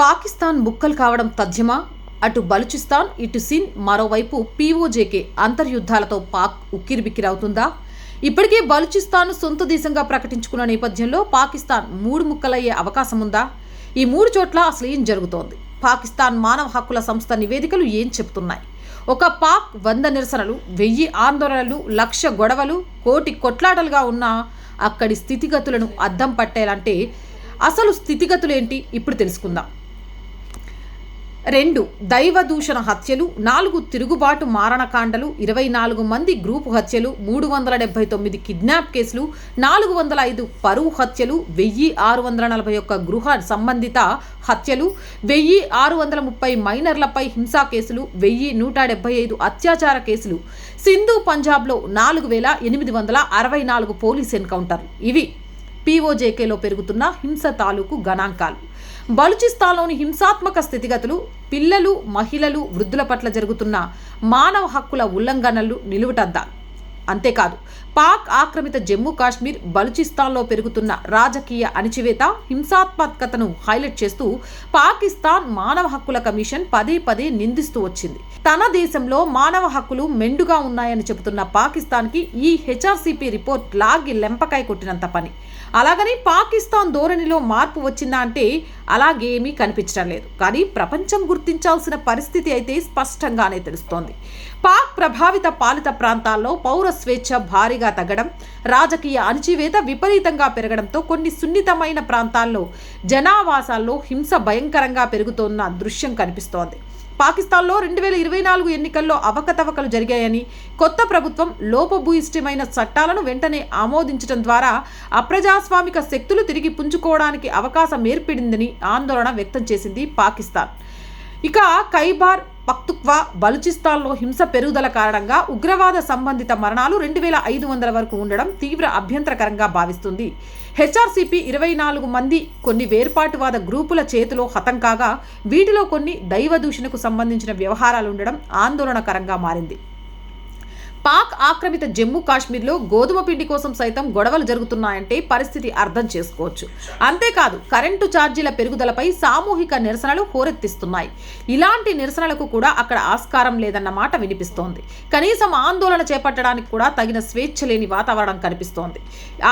పాకిస్తాన్ ముక్కలు కావడం తథ్యమా? అటు బలుచిస్తాన్ ఇటు సింధ్ మరోవైపు పీఓజేకే అంతర్యుద్ధాలతో పాక్ ఉక్కిరిబిక్కిరవుతుందా? ఇప్పటికే బలుచిస్తాన్ సొంత దేశంగా ప్రకటించుకున్న నేపథ్యంలో పాకిస్తాన్ మూడు ముక్కలయ్యే అవకాశం ఉందా ఈ మూడు చోట్ల అసలు ఏం జరుగుతోంది? పాకిస్తాన్ మానవ హక్కుల సంస్థ నివేదికలు ఏం చెబుతున్నాయి? ఒక పాక్ వంద నిరసనలు వెయ్యి ఆందోళనలు లక్ష గొడవలు కోటి కొట్లాటలుగా ఉన్న అక్కడి స్థితిగతులను అద్దం పట్టేలంటే అసలు స్థితిగతులేంటి? ఇప్పుడు తెలుసుకుందాం. రెండు దైవ దూషణ హత్యలు నాలుగు తిరుగుబాటు మారణకాండలు ఇరవై నాలుగు మంది గ్రూపు హత్యలు మూడు వందల డెబ్బై తొమ్మిది కిడ్నాప్ కేసులు నాలుగు వందల ఐదు పరువు హత్యలు వెయ్యి ఆరు వందల నలభై ఒక్క గృహ సంబంధిత హత్యలు వెయ్యి ఆరు వందల ముప్పై మైనర్లపై హింసా కేసులు వెయ్యి నూట డెబ్బై ఐదు అత్యాచార కేసులు. సింధు పంజాబ్లో నాలుగు వేల ఎనిమిది వందల అరవై నాలుగు పోలీస్ ఎన్కౌంటర్లు. ఇవి పీఓజేకేలో పెరుగుతున్న హింస తాలూకు గణాంకాలు. బలుచిస్తాన్లోని హింసాత్మక స్థితిగతులు పిల్లలు మహిళలు వృద్ధుల పట్ల జరుగుతున్న మానవ హక్కుల ఉల్లంఘనలు నిలువుటద్దాలు అంతేకాదు పాక్ ఆక్రమిత జమ్మూ కాశ్మీర్ బలుచిస్తాన్లో పెరుగుతున్న రాజకీయ అణిచివేత హింసాత్మకతను హైలైట్ చేస్తూ పాకిస్తాన్ మానవ హక్కుల కమిషన్ పదే పదే నిందిస్తూ వచ్చింది. తన దేశంలో మానవ హక్కులు మెండుగా ఉన్నాయని చెబుతున్న పాకిస్తాన్కి ఈ హెచ్ఆర్సీపీ రిపోర్ట్ లాగి లెంపకాయ కొట్టినంత పని. అలాగని పాకిస్తాన్ ధోరణిలో మార్పు వచ్చిందా అంటే అలాగేమీ కనిపించడం లేదు. కానీ ప్రపంచం గుర్తించాల్సిన పరిస్థితి అయితే స్పష్టంగానే తెలుస్తోంది. పాక్ ప్రభావిత పాలిత ప్రాంతాల్లో పౌర స్వేచ్ఛ భారీగా తగ్గడం రాజకీయ అణచివేత విపరీతంగా పెరగడంతో కొన్ని సున్నితమైన ప్రాంతాల్లో జనావాసాల్లో హింస భయంకరంగా పెరుగుతోన్న దృశ్యం కనిపిస్తోంది. పాకిస్తాన్లో రెండు వేల ఇరవై నాలుగు ఎన్నికల్లో అవకతవకలు జరిగాయని కొత్త ప్రభుత్వం లోపభూయిష్టమైన చట్టాలను వెంటనే ఆమోదించడం ద్వారా అప్రజాస్వామిక శక్తులు తిరిగి పుంజుకోవడానికి అవకాశం ఏర్పడిందని ఆందోళన వ్యక్తం చేసింది పాకిస్తాన్. ఇక ఖైబార్ పక్తుక్వా బలుచిస్తాన్లో హింస పెరుగుదల కారణంగా ఉగ్రవాద సంబంధిత మరణాలు రెండు వేల ఐదు వందల వరకు ఉండడం తీవ్ర అభ్యంతరకరంగా భావిస్తుంది. హెచ్ఆర్సీపీ ఇరవై నాలుగు మంది కొన్ని వేర్పాటువాద గ్రూపుల చేతిలో హతం కాగా వీటిలో కొన్ని దైవ దూషణకు సంబంధించిన వ్యవహారాలు ఉండడం ఆందోళనకరంగా మారింది. పాక్ ఆక్రమిత జమ్మూ కాశ్మీర్లో గోధుమ పిండి కోసం సైతం గొడవలు జరుగుతున్నాయంటే పరిస్థితి అర్థం చేసుకోవచ్చు. అంతేకాదు కరెంటు ఛార్జీల పెరుగుదలపై సామూహిక నిరసనలు హోరెత్తిస్తున్నాయి. ఇలాంటి నిరసనలకు కూడా అక్కడ ఆస్కారం లేదన్న మాట వినిపిస్తోంది. కనీసం ఆందోళన చేపట్టడానికి కూడా తగిన స్వేచ్ఛ లేని వాతావరణం కనిపిస్తోంది.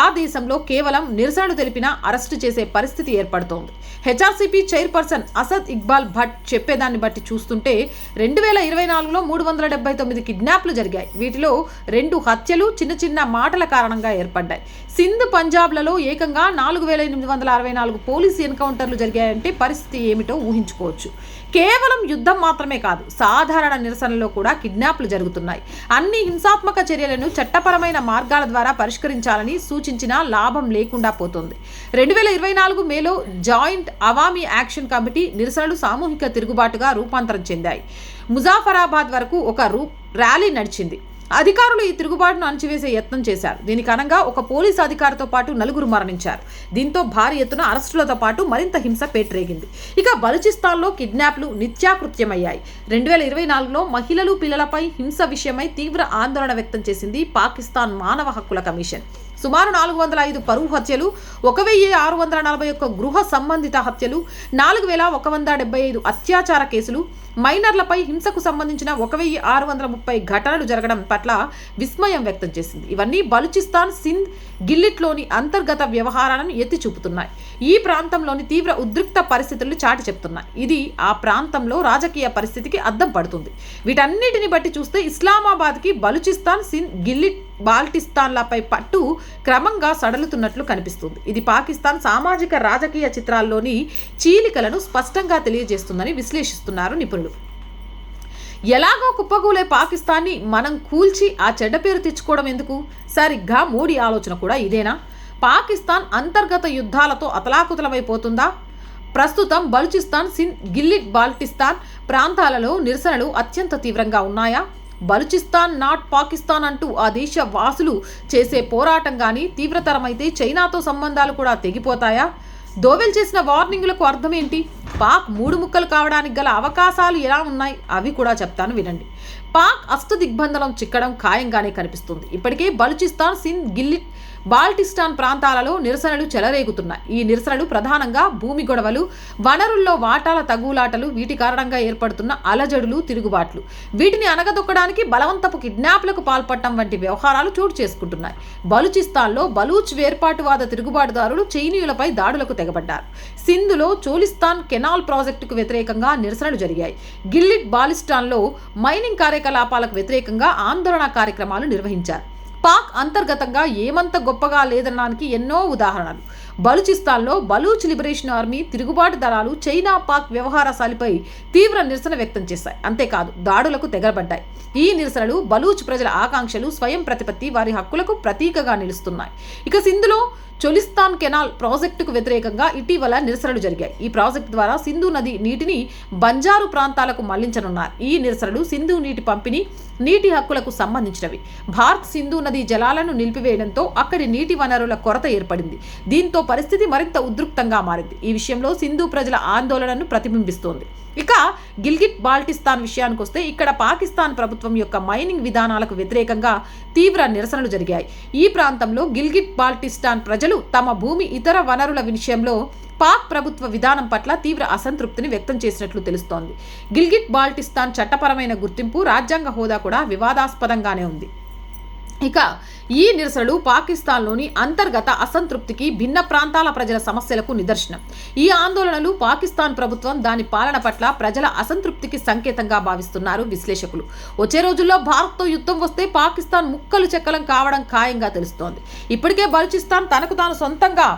ఆ దేశంలో కేవలం నిరసనలు తెలిపినా అరెస్టు చేసే పరిస్థితి ఏర్పడుతోంది. హెచ్ఆర్సీపీ చైర్పర్సన్ అసద్ ఇక్బాల్ భట్ చెప్పేదాన్ని బట్టి చూస్తుంటే రెండు వేల ఇరవై నాలుగులో మూడు వందల డెబ్బై తొమ్మిది కిడ్నాప్లు జరిగాయి. వీటిలో రెండు హత్యలు చిన్న చిన్న మాటల కారణంగా ఏర్పడ్డాయి. సింధ్ పంజాబ్లలో ఏకంగా నాలుగు వేల ఎనిమిది వందల అరవై నాలుగు పోలీసు ఎన్కౌంటర్లు జరిగాయంటే పరిస్థితి ఏమిటో ఊహించుకోవచ్చు. కేవలం యుద్ధం మాత్రమే కాదు సాధారణ నిరసనలో కూడా కిడ్నాప్లు జరుగుతున్నాయి. అన్ని హింసాత్మక చర్యలను చట్టపరమైన మార్గాల ద్వారా పరిష్కరించాలని సూచించినా లాభం లేకుండా పోతుంది. రెండు వేల ఇరవై నాలుగు మేలో జాయింట్ అవామీ యాక్షన్ కమిటీ నిరసనలు సామూహిక తిరుగుబాటుగా రూపాంతరం చెందాయి. ముజాఫరాబాద్ వరకు ఒక రూ ర్యాలీ నడిచింది. అధికారులు ఈ తిరుగుబాటును అణచివేసే యత్నం చేశారు. దీనికి అనగా ఒక పోలీసు అధికారితో పాటు నలుగురు మరణించారు. దీంతో భారీ ఎత్తున అరెస్టులతో పాటు మరింత హింస పేట్రేగింది. ఇక బలుచిస్తాన్లో కిడ్నాప్లు నిత్యాకృత్యమయ్యాయి. రెండు వేల ఇరవై నాలుగులో మహిళలు పిల్లలపై హింస విషయమై తీవ్ర ఆందోళన వ్యక్తం చేసింది పాకిస్తాన్ మానవ హక్కుల కమిషన్. సుమారు నాలుగు వందల ఐదు పరువు హత్యలు ఒక వెయ్యి ఆరు వందల నలభై ఒక్క గృహ సంబంధిత హత్యలు నాలుగు వేల ఒక వంద డెబ్బై ఐదు అత్యాచార కేసులు మైనర్లపై హింసకు సంబంధించిన ఒక వెయ్యి ఆరు వందల ముప్పై ఘటనలు జరగడం పట్ల విస్మయం వ్యక్తం చేసింది. ఇవన్నీ బలుచిస్తాన్ సింధ్ గిల్లిట్లోని అంతర్గత వ్యవహారాలను ఎత్తి చూపుతున్నాయి ఈ ప్రాంతంలోని తీవ్ర ఉద్రిక్త పరిస్థితులు చాటి చెప్తున్నాయి. ఇది ఆ ప్రాంతంలో రాజకీయ పరిస్థితికి అద్దం పడుతుంది. వీటన్నిటిని బట్టి చూస్తే ఇస్లామాబాద్కి బలుచిస్తాన్ సింధ్ గిల్లిట్ బాల్టిస్తాన్లపై పట్టు క్రమంగా సడలుతున్నట్లు కనిపిస్తుంది. ఇది పాకిస్తాన్ సామాజిక రాజకీయ చిత్రాల్లోని చీలికలను స్పష్టంగా తెలియజేస్తుందని విశ్లేషిస్తున్నారు నిపుణులు. ఎలాగో కుప్పగూలే పాకిస్తాన్ని మనం కూల్చి ఆ చెడ్డ పేరు తెచ్చుకోవడం ఎందుకు? సరిగ్గా మోడీ ఆలోచన కూడా ఇదేనా? పాకిస్తాన్ అంతర్గత యుద్ధాలతో అతలాకుతలమైపోతుందా? ప్రస్తుతం బలుచిస్తాన్ సింధ్ గిల్లిట్ బాల్టిస్తాన్ ప్రాంతాలలో నిరసనలు అత్యంత తీవ్రంగా ఉన్నాయా? బలుచిస్తాన్ నాట్ పాకిస్తాన్ అంటూ ఆ దేశ వాసులు చేసే పోరాటం కానీ తీవ్రతరమైతే చైనాతో సంబంధాలు కూడా తెగిపోతాయా? దోవెల్ చేసిన వార్నింగులకు అర్థం ఏంటి పాక్ మూడు ముక్కలు కావడానికి గల అవకాశాలు ఎలా ఉన్నాయి? అవి కూడా చెప్తాను వినండి. పాక్ అష్ట దిగ్బంధనం చిక్కడం ఖాయంగానే కనిపిస్తుంది. ఇప్పటికే బలుచిస్తాన్ సింధ్ గిల్లిట్ బాల్టిస్టాన్ ప్రాంతాలలో నిరసనలు చెలరేగుతున్నాయి. ఈ నిరసనలు ప్రధానంగా భూమి గొడవలు వనరుల్లో వాటాల తగులాటలు వీటి కారణంగా ఏర్పడుతున్న అలజడులు తిరుగుబాట్లు. వీటిని అనగదొక్కడానికి బలవంతపు కిడ్నాప్లకు పాల్పడటం వంటి వ్యవహారాలు చోటు చేసుకుంటున్నాయి. బలూచిస్తాన్లో బలూచ్ వేర్పాటువాద తిరుగుబాటుదారులు చైనీయులపై దాడులకు తెగబడ్డారు. సింధులో చోలిస్తాన్ కెనాల్ ప్రాజెక్టుకు వ్యతిరేకంగా నిరసనలు జరిగాయి. గిల్లిట్ బాలిస్టాన్లో మైనింగ్ కార్యకలాపాలకు వ్యతిరేకంగా ఆందోళన కార్యక్రమాలు నిర్వహించారు. పాక్ అంతర్గతంగా ఏమంత గొప్పగా లేదనడానికి ఎన్నో ఉదాహరణలు. బలూచిస్తాన్లో బలూచ్ లిబరేషన్ ఆర్మీ తిరుగుబాటు దళాలు చైనా పాక్ వ్యవహారశాలిపై తీవ్ర నిరసన వ్యక్తం చేశాయి. అంతేకాదు దాడులకు తెగబడ్డాయి ఈ నిరసనలు బలూచ్ ప్రజల ఆకాంక్షలు స్వయం ప్రతిపత్తి వారి హక్కులకు ప్రతీకగా నిలుస్తున్నాయి. ఇక సింధులో చొలిస్తాన్ కెనాల్ ప్రాజెక్టుకు వ్యతిరేకంగా ఇటీవల నిరసనలు జరిగాయి. ఈ ప్రాజెక్టు ద్వారా సింధు నది నీటిని బంజారు ప్రాంతాలకు మళ్ళించనున్నారు. ఈ నిరసనలు సింధు నీటి పంపిణీ నీటి హక్కులకు సంబంధించినవి. భారత్ సింధు నది జలాలను నిలిపివేయడంతో అక్కడి నీటి వనరుల కొరత ఏర్పడింది. దీంతో పరిస్థితి మరింత ఉద్రిక్తంగా మారింది. ఈ విషయంలో సింధు ప్రజల ఆందోళనను ప్రతిబింబిస్తోంది. ఇక గిల్గిట్ బాల్టిస్తాన్ విషయానికి వస్తే ఇక్కడ పాకిస్తాన్ ప్రభుత్వం యొక్క మైనింగ్ విధానాలకు వ్యతిరేకంగా తీవ్ర నిరసనలు జరిగాయి. ఈ ప్రాంతంలో గిల్గిట్ బాల్టిస్తాన్ ప్రజలు తమ భూమి ఇతర వనరుల విషయంలో పాక్ ప్రభుత్వ విధానం పట్ల తీవ్ర అసంతృప్తిని వ్యక్తం చేసినట్లు తెలుస్తోంది. గిల్గిట్ బాల్టిస్తాన్ చట్టపరమైన గుర్తింపు రాజ్యాంగ హోదా కూడా వివాదాస్పదంగానే ఉంది. ఇక ఈ నిరసనలు పాకిస్తాన్లోని అంతర్గత అసంతృప్తికి భిన్న ప్రాంతాల ప్రజల సమస్యలకు నిదర్శనం. ఈ ఆందోళనలు పాకిస్తాన్ ప్రభుత్వం దాని పాలన పట్ల ప్రజల అసంతృప్తికి సంకేతంగా భావిస్తున్నారు విశ్లేషకులు. వచ్చే రోజుల్లో భారత్తో యుద్ధం వస్తే పాకిస్తాన్ ముక్కలు చెక్కలం కావడం ఖాయంగా తెలుస్తోంది. ఇప్పటికే బలూచిస్తాన్ తనకు తాను సొంతంగా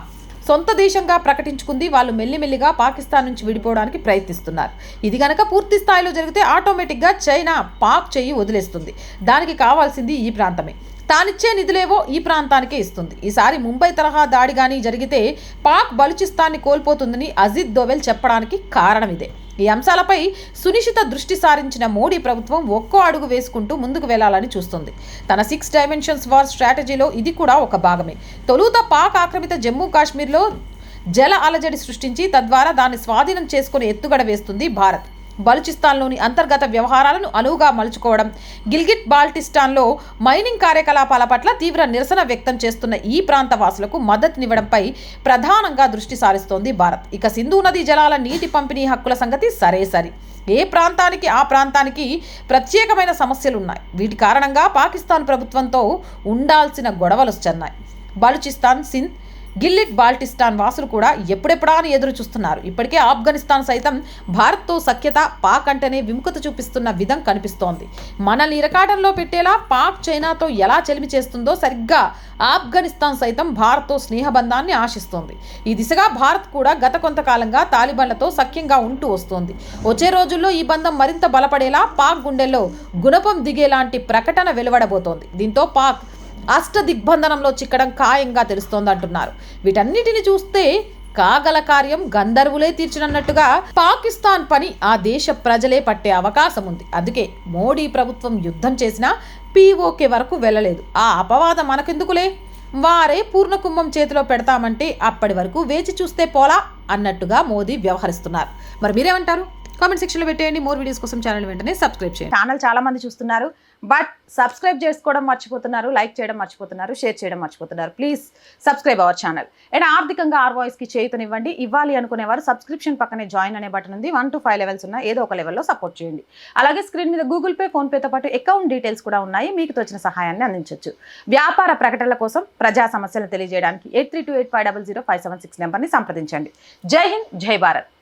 సొంత దేశంగా ప్రకటించుకుంది. వాళ్ళు మెల్లిమెల్లిగా పాకిస్తాన్ నుంచి విడిపోవడానికి ప్రయత్నిస్తున్నారు. ఇది గనక పూర్తి స్థాయిలో జరిగితే ఆటోమేటిక్గా చైనా పాక్ చెయ్యి వదిలేస్తుంది. దానికి కావాల్సింది ఈ ప్రాంతమే. తానిచ్చే నిధులేవో ఈ ప్రాంతానికే ఇస్తుంది. ఈసారి ముంబై తరహా దాడి కానీ జరిగితే పాక్ బలుచిస్తాన్ని కోల్పోతుందని అజిత్ దోవెల్ చెప్పడానికి కారణం ఇదే. ఈ అంశాలపై సునిశ్చిత దృష్టి సారించిన మోడీ ప్రభుత్వం ఒక్కో అడుగు వేసుకుంటూ ముందుకు వెళ్ళాలని చూస్తుంది. తన సిక్స్ డైమెన్షన్స్ వార్ స్ట్రాటజీలో ఇది కూడా ఒక భాగమే. తొలుత పాక్ ఆక్రమిత జమ్మూ కాశ్మీర్లో జల అలజడి సృష్టించి తద్వారా దాన్ని స్వాధీనం చేసుకుని ఎత్తుగడ వేస్తుంది భారత్. బలుచిస్తాన్లోని అంతర్గత వ్యవహారాలను అనువుగా మలుచుకోవడం. గిల్గిట్ బాల్టిస్టాన్లో మైనింగ్ కార్యకలాపాల పట్ల తీవ్ర నిరసన వ్యక్తం చేస్తున్న ఈ ప్రాంత వాసులకు మద్దతునివ్వడంపై ప్రధానంగా దృష్టి సారిస్తోంది భారత్. ఇక సింధు నదీ జలాల నీటి పంపిణీ హక్కుల సంగతి సరే సరి. ఏ ప్రాంతానికి ఆ ప్రాంతానికి ప్రత్యేకమైన సమస్యలు ఉన్నాయి వీటి కారణంగా పాకిస్తాన్ ప్రభుత్వంతో ఉండాల్సిన గొడవలు చెన్నాయి. బలుచిస్తాన్ సింధ్ గిల్లిట్ బాల్టిస్తాన్ వాసులు కూడా ఎప్పుడెప్పుడా అని ఎదురు చూస్తున్నారు. ఇప్పటికే ఆఫ్ఘనిస్తాన్ సైతం భారత్తో సఖ్యత పాక్ అంటేనే విముఖత చూపిస్తున్న విధం కనిపిస్తోంది. మనల్ని ఇరకాటంలో పెట్టేలా పాక్ చైనాతో ఎలా చెలిమి చేస్తుందో సరిగ్గా ఆఫ్ఘనిస్తాన్ సైతం భారత్తో స్నేహబంధాన్ని ఆశిస్తోంది. ఈ దిశగా భారత్ కూడా గత కొంతకాలంగా తాలిబాన్లతో సఖ్యంగా ఉంటూ వస్తోంది. వచ్చే రోజుల్లో ఈ బంధం మరింత బలపడేలా పాక్ గుండెల్లో గుణపం దిగేలాంటి ప్రకటన వెలువడబోతోంది. దీంతో పాక్ అష్ట దిగ్బంధనంలో చిక్కడం ఖాయంగా తెలుస్తోందంటున్నారు. వీటన్నిటిని చూస్తే కాగల కార్యం గంధర్వులే తీర్చినట్టుగా పాకిస్తాన్ పని ఆ దేశ ప్రజలే పట్టే అవకాశం ఉంది అందుకే మోడీ ప్రభుత్వం యుద్ధం చేసినా పీఓకే వరకు వెళ్ళలేదు. ఆ అపవాదం మనకెందుకులే? వారే పూర్ణకుంభం చేతిలో పెడతామంటే అప్పటి వరకు వేచి చూస్తే పోలా అన్నట్టుగా మోదీ వ్యవహరిస్తున్నారు. మరి మీరేమంటారు? కామెంట్ సెక్షన్లో పెట్టేయండి. మోర్ వీడియోస్ కోసం ఛానల్ వెంటనే సబ్స్క్రైబ్ చేయండి. ఛానల్ చాలా మంది చూస్తున్నారు. బట్ సబ్స్క్రైబ్ చేసుకోవడం మర్చిపోతున్నారు లైక్ చేయడం మర్చిపోతున్నారు షేర్ చేయడం మర్చిపోతున్నారు. Please subscribe our channel. And ఆర్థికంగా ఆర్ వాయిస్కి చేయుతనివ్వండి. ఇవ్వాలి అనుకునేవారు సబ్స్క్రిప్షన్ పక్కనే జాయిన్ అనే బటన్ ఉంది. వన్ టు ఫైవ్ లెవెల్స్ ఉన్న ఏదో ఒక లెవెల్లో సపోర్ట్ చేయండి. అలాగే స్క్రీన్ మీద గూగుల్ పే ఫోన్పేతో పాటు అకౌంట్ డీటెయిల్స్ కూడా ఉన్నాయి. మీకు తోచిన సహాయాన్ని అందించవచ్చు వ్యాపార ప్రకటనల కోసం ప్రజా సమస్యలను తెలియజేయడానికి eight three two eight five double zero five seven six నెంబర్ని సంప్రదించండి. జై హింద్ జై భారత్.